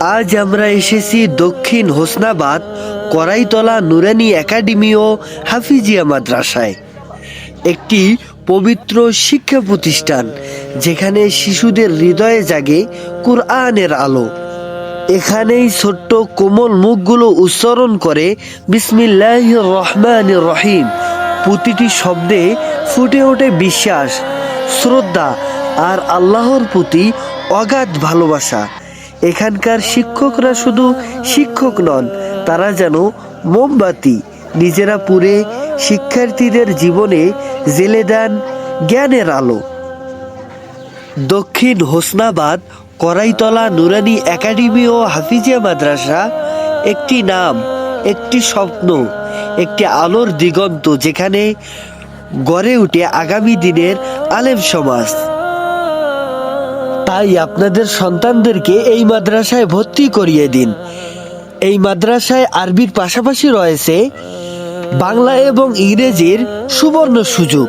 আজ আমরা এসেছি দক্ষিণ হোসনাবাদ, করাইতলা নুরানি একাডেমি ও হাফিজিয়া মাদ্রাসায়। একটি পবিত্র শিক্ষা প্রতিষ্ঠান, যেখানে শিশুদের হৃদয়ে জাগে কুরআনের আলো। এখানেই ছোট্ট কোমল মুখগুলো উচ্চারণ করে বিসমিল্লাহ রহমান রহিম। প্রতিটি শব্দে ফুটে ওঠে বিশ্বাস, শ্রদ্ধা আর আল্লাহর প্রতি অগাধ ভালোবাসা। এখানকার শিক্ষকরা শুধু শিক্ষক নন, তারা যেন মোমবাতি নিজেরা পুরে শিক্ষার্থীদের জীবনে জেলে দেন জ্ঞানের আলো। দক্ষিণ হোসনাবাদ, করাইতলা নুরানি একাডেমি ও হাফিজিয়া মাদ্রাসা একটি নাম, একটি স্বপ্ন, একটি আলোর দিগন্ত যেখানে গড়ে উঠে আগামী দিনের আলেম সমাজ। তাই আপনাদের সন্তানদেরকে এই মাদ্রাসায় ভর্তি করিয়ে দিন। এই মাদ্রাসায় আরবির পাশাপাশি রয়েছে বাংলা এবং ইংরেজির সুবর্ণ সুযোগ।